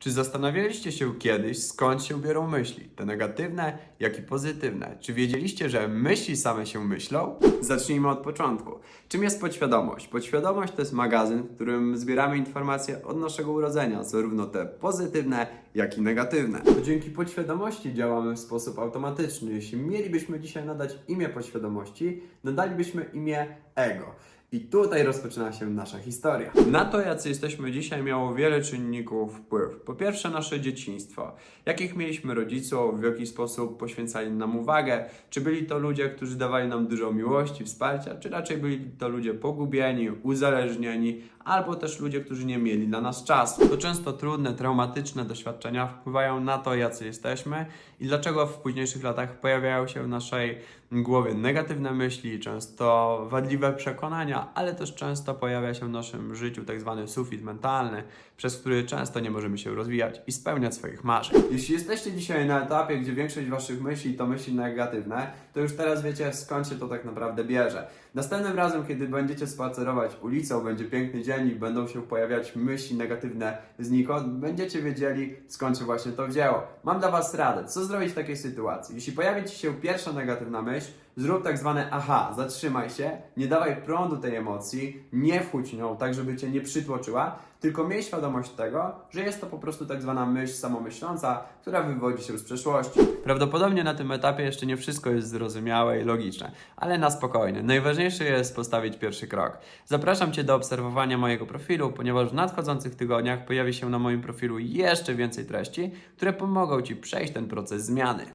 Czy zastanawialiście się kiedyś, skąd się biorą myśli? Te negatywne, jak i pozytywne. Czy wiedzieliście, że myśli same się myślą? Zacznijmy od początku. Czym jest podświadomość? Podświadomość to jest magazyn, w którym zbieramy informacje od naszego urodzenia, zarówno te pozytywne, jak i negatywne. To dzięki podświadomości działamy w sposób automatyczny. Jeśli mielibyśmy dzisiaj nadać imię podświadomości, nadalibyśmy imię ego. I tutaj rozpoczyna się nasza historia. Na to, jacy jesteśmy dzisiaj, miało wiele czynników wpływ. Po pierwsze, nasze dzieciństwo. Jakich mieliśmy rodziców, w jaki sposób poświęcali nam uwagę? Czy byli to ludzie, którzy dawali nam dużo miłości, wsparcia, czy raczej byli to ludzie pogubieni, uzależnieni, albo też ludzie, którzy nie mieli dla nas czasu? To często trudne, traumatyczne doświadczenia wpływają na to, jacy jesteśmy i dlaczego w późniejszych latach pojawiają się w naszej głowie negatywne myśli, często wadliwe przekonania, ale też często pojawia się w naszym życiu tak zwany sufit mentalny, przez który często nie możemy się rozwijać i spełniać swoich marzeń. Jeśli jesteście dzisiaj na etapie, gdzie większość waszych myśli to myśli negatywne, to już teraz wiecie skąd się to tak naprawdę bierze. Następnym razem, kiedy będziecie spacerować ulicą, będzie piękny dzień i będą się pojawiać myśli negatywne znikąd, będziecie wiedzieli skąd się właśnie to wzięło. Mam dla was radę, co zrobić w takiej sytuacji. Jeśli pojawi ci się pierwsza negatywna myśl, Zrób tak zwane aha, zatrzymaj się, nie dawaj prądu tej emocji, nie wchódź nią tak, żeby cię nie przytłoczyła, tylko miej świadomość tego, że jest to po prostu tak zwana myśl samomyśląca, która wywodzi się z przeszłości. Prawdopodobnie na tym etapie jeszcze nie wszystko jest zrozumiałe i logiczne, ale na spokojnie. Najważniejsze jest postawić pierwszy krok. Zapraszam Cię do obserwowania mojego profilu, ponieważ w nadchodzących tygodniach pojawi się na moim profilu jeszcze więcej treści, które pomogą Ci przejść ten proces zmiany.